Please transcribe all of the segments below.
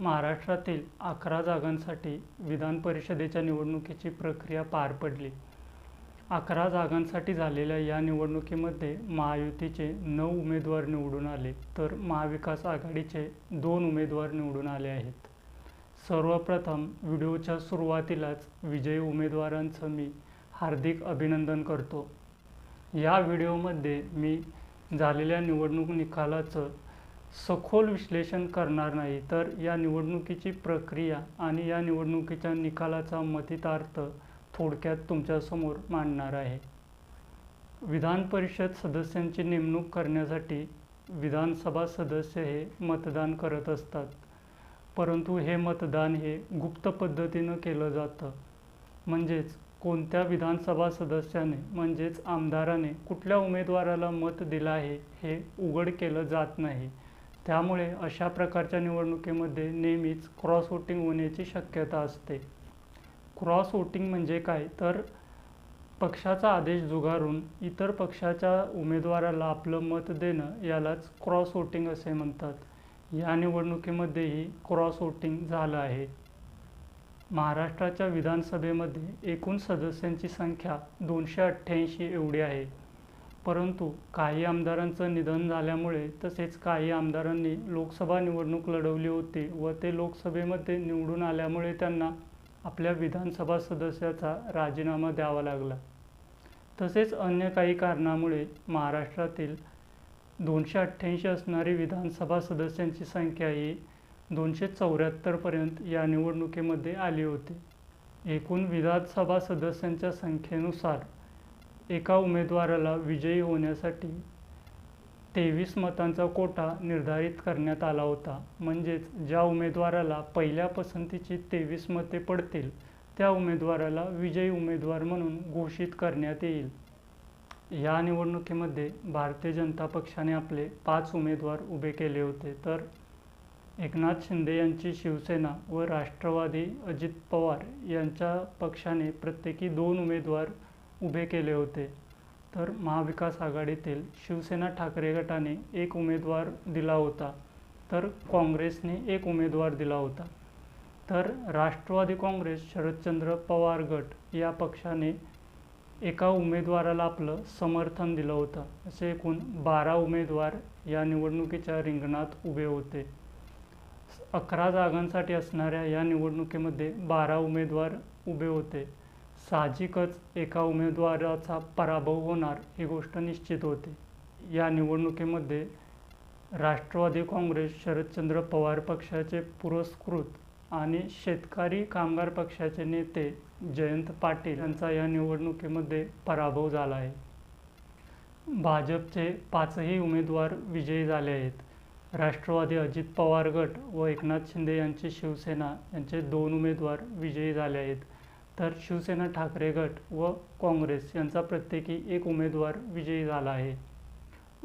महाराष्ट्रातील अकरा जागांसाठी विधान परिषदेच्या निवडणुकीची प्रक्रिया पार पडली. अकरा जागांसाठी झालेल्या या निवडणुकीमध्ये महायुतीचे नऊ उमेदवार निवडून आले तर महाविकास आघाडीचे दोन उमेदवार निवडून आले आहेत. सर्वप्रथम व्हिडिओच्या सुरुवातीलाच विजयी उमेदवारांचं मी हार्दिक अभिनंदन करतो. या व्हिडिओमध्ये मी झालेल्या निवडणूक निकालाचं सखोल विश्लेषण करणार नाही तर या निवडणुकीची प्रक्रिया आणि या निवडणुकीच्या निकालाचा मतितार्थ थोडक्यात तुमच्यासमोर मांडणार आहे. विधान परिषद सदस्यांची नेमणूक करण्यासाठी विधानसभा सदस्य हे मतदान करत असतात परंतु हे मतदान हे गुप्त पद्धतीनं केलं जातं. म्हणजेच कोणत्या विधानसभा सदस्याने म्हणजेच आमदाराने कुठल्या उमेदवाराला मत दिलं आहे हे उघड केलं जात नाही. त्यामुळे अशा प्रकारच्या निवडणुकीमध्ये नेहमीच क्रॉस वोटिंग होण्याची शक्यता असते. क्रॉस वोटिंग म्हणजे काय? तर पक्षाचा आदेश जुगारून इतर पक्षाच्या उमेदवाराला आपलं मत देणं यालाच क्रॉस वोटिंग असे म्हणतात. या निवडणुकीमध्येही क्रॉस वोटिंग झालं आहे. महाराष्ट्राच्या विधानसभेमध्ये एकूण सदस्यांची संख्या दोनशे अठ्ठ्याऐंशी एवढी आहे. परंतु काही आमदारांचं निधन झाल्यामुळे तसेच काही आमदारांनी लोकसभा निवडणूक लढवली होती व ते लोकसभेमध्ये निवडून आल्यामुळे त्यांना आपल्या विधानसभा सदस्याचा राजीनामा द्यावा लागला. तसेच अन्य काही कारणामुळे महाराष्ट्रातील दोनशे अठ्ठ्याऐंशी असणारी विधानसभा सदस्यांची संख्या ही दोनशे चौऱ्याहत्तरपर्यंत या निवडणुकीमध्ये आली होती. एकूण विधानसभा सदस्यांच्या संख्येनुसार एका उमेदवाराला विजयी होण्यासाठी तेवीस मतांचा कोटा निर्धारित करण्यात आला होता. म्हणजेच ज्या उमेदवाराला पहिल्या पसंतीची तेवीस मते पडतील त्या उमेदवाराला विजयी उमेदवार म्हणून घोषित करण्यात येईल. या निवडणुकीमध्ये भारतीय जनता पक्षाने आपले पाच उमेदवार उभे केले होते. तर एकनाथ शिंदे यांची शिवसेना व राष्ट्रवादी अजित पवार यांच्या पक्षाने प्रत्येकी दोन उमेदवार उभे केले होते. तर महाविकास आघाडीतील शिवसेना ठाकरे गटाने एक उमेदवार दिला होता. तर काँग्रेसने एक उमेदवार दिला होता. तर राष्ट्रवादी काँग्रेस शरदचंद्र पवार गट या पक्षाने एका उमेदवाराला आपलं समर्थन दिलं होतं. असे एकूण बारा उमेदवार या निवडणुकीच्या रिंगणात उभे होते. अकरा जागांसाठी असणाऱ्या या निवडणुकीमध्ये बारा उमेदवार उभे होते. साहजिकच एका उमेदवाराचा पराभव होणार ही गोष्ट निश्चित होते. या निवडणुकीमध्ये राष्ट्रवादी काँग्रेस शरदचंद्र पवार पक्षाचे पुरस्कृत आणि शेतकरी कामगार पक्षाचे नेते जयंत पाटील यांचा या निवडणुकीमध्ये पराभव झाला आहे. भाजपचे पाचही उमेदवार विजयी झाले आहेत. राष्ट्रवादी अजित पवार गट व एकनाथ शिंदे यांची शिवसेना यांचे दोन उमेदवार विजयी झाले आहेत. तर शिवसेना ठाकरे गट व काँग्रेस यांचा प्रत्येकी एक उमेदवार विजयी झाला आहे.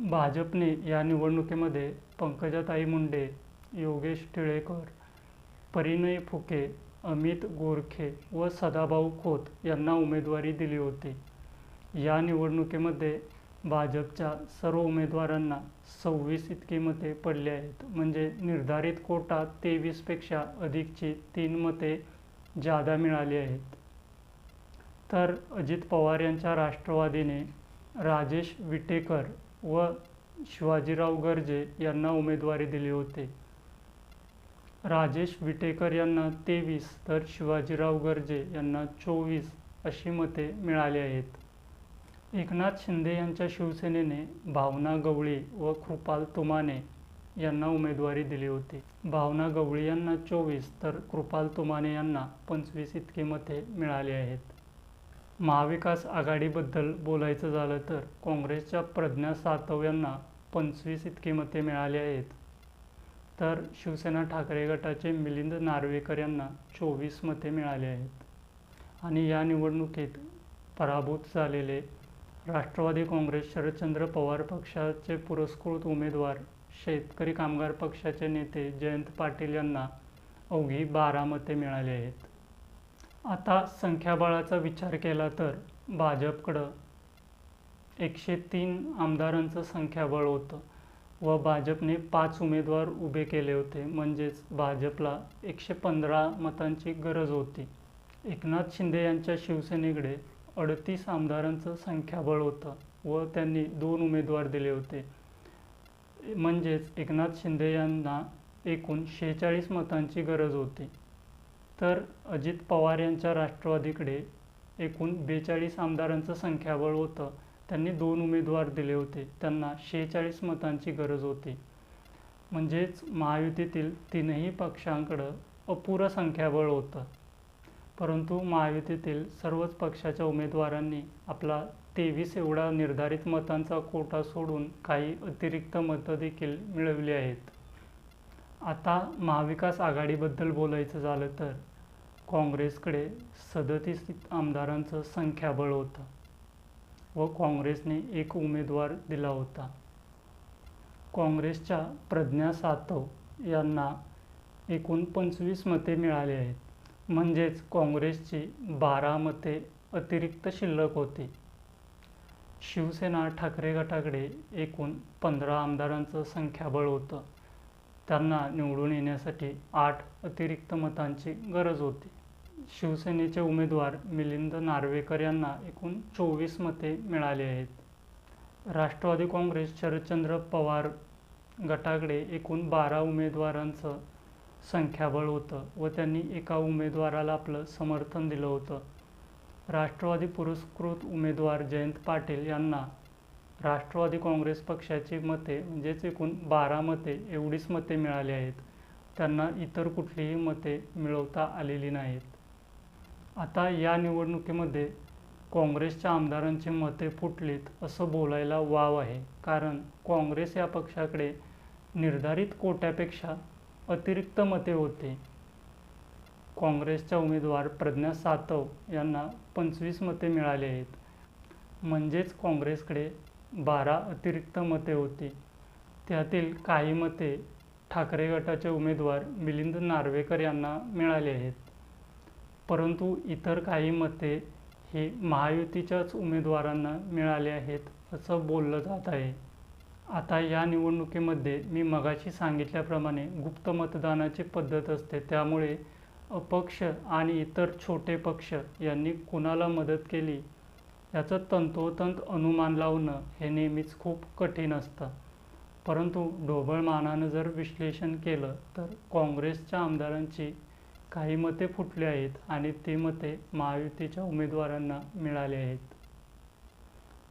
भाजपने या निवडणुकीमध्ये पंकजाताई मुंडे योगेश टिळेकर परिणय फुके अमित गोरखे व सदाभाऊ खोत यांना उमेदवारी दिली होती. या निवडणुकीमध्ये भाजपच्या सर्व उमेदवारांना सव्वीस इतकी मते पडली आहेत. म्हणजे निर्धारित कोटा तेवीसपेक्षा अधिकची तीन मते जादा मिळाली आहेत. तर अजित पवार यांच्या राष्ट्रवादीने राजेश विटेकर व शिवाजीराव गर्जे यांना उमेदवारी दिली होती. राजेश विटेकर यांना तेवीस तर शिवाजीराव गर्जे यांना चोवीस अशी मते मिळाली आहेत. एकनाथ शिंदे यांच्या शिवसेनेने भावना गवळी व कृपाल तुमाने यांना उमेदवारी दिली होती. भावना गवळी यांना चोवीस तर कृपाल तुमाने यांना पंचवीस इतकी मते मिळाली आहेत. महाविकास आघाडीबद्दल बोलायचं झालं तर काँग्रेसच्या प्रज्ञा सातव यांना पंचवीस इतकी मते मिळाली आहेत. तर शिवसेना ठाकरे गटाचे मिलिंद नार्वेकर यांना चोवीस मते मिळाली आहेत. आणि या निवडणुकीत पराभूत झालेले राष्ट्रवादी काँग्रेस शरदचंद्र पवार पक्षाचे पुरस्कृत उमेदवार शेतकरी कामगार पक्षाचे नेते जयंत पाटील यांना अवघी बारा मते मिळाली आहेत. आता संख्याबळाचा विचार केला तर भाजपकडं एकशे तीन आमदारांचं संख्याबळ होतं व भाजपने पाच उमेदवार उभे केले होते. म्हणजेच भाजपला एकशे पंधरा मतांची गरज होती. एकनाथ शिंदे यांच्या शिवसेनेकडे अडतीस आमदारांचं संख्याबळ होतं व त्यांनी दोन उमेदवार दिले होते. म्हणजेच एकनाथ शिंदे यांना एकूण शेहेचाळीस मतांची गरज होती. तर अजित पवार यांच्या राष्ट्रवादीकडे एकूण बेचाळीस आमदारांचं संख्याबळ होतं. त्यांनी दोन उमेदवार दिले होते. त्यांना शेहेचाळीस मतांची गरज होती. म्हणजेच महायुतीतील तीनही पक्षांकडं अपुरं संख्याबळ होतं. परंतु महायुतीतील सर्वच पक्षाच्या उमेदवारांनी आपला तेवीस एवढा निर्धारित मतांचा कोटा सोडून काही अतिरिक्त मतं देखील मिळवली आहेत. आता महाविकास आघाडीबद्दल बोलायचं झालं तर काँग्रेसकडे सदतीस आमदारांचं संख्याबळ होतं व काँग्रेसने एक उमेदवार दिला होता. काँग्रेसच्या प्रज्ञा सातव यांना एकूण पंचवीस मते मिळाली आहेत. म्हणजेच काँग्रेसची बारा मते अतिरिक्त शिल्लक होती. शिवसेना ठाकरे गटाकडे एकूण पंधरा आमदारांचं संख्याबळ होतं. त्यांना निवडून येण्यासाठी आठ अतिरिक्त मतांची गरज होती. शिवसेनेचे उमेदवार मिलिंद नार्वेकर यांना एकूण चोवीस मते मिळाली आहेत. राष्ट्रवादी काँग्रेस शरदचंद्र पवार गटाकडे एकूण बारा उमेदवारांचं संख्याबळ होतं व त्यांनी एका उमेदवाराला आपलं समर्थन दिलं होतं. राष्ट्रवादी पुरस्कृत उमेदवार जयंत पाटील यांना राष्ट्रवादी काँग्रेस पक्षाची मते म्हणजेच एकूण बारा मते एवढीच मते मिळाली आहेत. त्यांना इतर कुठलीही मते मिळवता आलेली नाहीत. आता या निवडणुकीमध्ये काँग्रेसच्या आमदारांची मते फुटलीत असं बोलायला वाव आहे. कारण काँग्रेस या पक्षाकडे निर्धारित कोट्यापेक्षा अतिरिक्त मते होते. काँग्रेसच्या उमेदवार प्रज्ञा सातव यांना पंचवीस मते मिळाली आहेत. म्हणजेच काँग्रेसकडे बारा अतिरिक्त मते होती. त्यातील काही मते ठाकरे गटाचे उमेदवार मिलिंद नार्वेकर यांना मिळाले आहेत. परंतु इतर काही मते हे महायुतीच्याच उमेदवारांना मिळाले आहेत असं बोललं जात आहे. आता या निवडणुकीमध्ये मी मगाशी सांगितल्याप्रमाणे गुप्त मतदानाची पद्धत असते. त्यामुळे अपक्ष आणि इतर छोटे पक्ष यांनी कुणाला मदत केली याचं तंतोतंत अनुमान लावणं हे नेहमीच खूप कठीण असतं. परंतु ढोबळमानानं जर विश्लेषण केलं तर काँग्रेसच्या आमदारांची काही मते फुटली आहेत आणि ती मते महायुतीच्या उमेदवारांना मिळाली आहेत.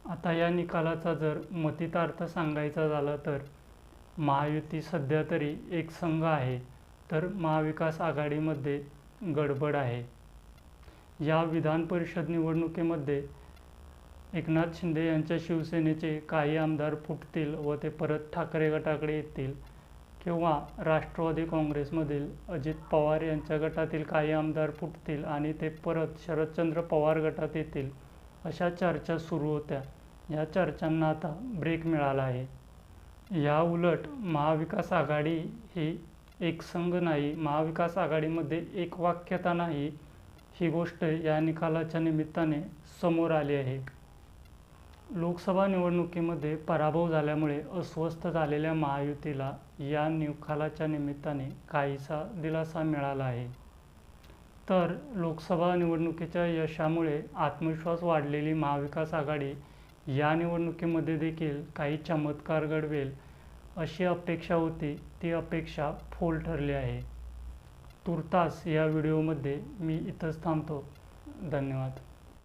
आता या निकालाचा जर मतितार्थ सांगायचा झाला तर महायुती सध्या तरी एक संघ आहे तर महाविकास आघाडीमध्ये गडबड आहे. या विधान परिषद निवडणुकीमध्ये एकनाथ शिंदे यांच्या शिवसेनेचे काही आमदार फुटतील व ते परत ठाकरे गटाकडे येतील किंवा राष्ट्रवादी काँग्रेसमधील अजित पवार यांच्या गटातील काही आमदार फुटतील आणि ते परत शरदचंद्र पवार गटात येतील अशा चर्चा सुरू होत्या. या चर्चांना आता ब्रेक मिळाला आहे. या उलट महाविकास आघाडी ही एक संघ नाही महाविकास आघाडीमध्ये एक वाक्यता नाही ही गोष्ट या निकालाच्या निमित्ताने समोर आली आहे. लोकसभा निवडणुकीमध्ये पराभव झाल्यामुळे अस्वस्थ झालेल्या महायुतीला या निकालाच्या निमित्ताने काहीसा दिलासा मिळाला आहे. तर लोकसभा निवडणुकीच्या यशामुळे आत्मविश्वास वाढलेली महाविकास आघाडी या निवडणुकीमध्ये देखील काही चमत्कार घडवेल अशी अपेक्षा होती ती अपेक्षा फोल ठरली आहे. तुर्तास या व्हिडिओमध्ये मी इथंच थांबतो. धन्यवाद.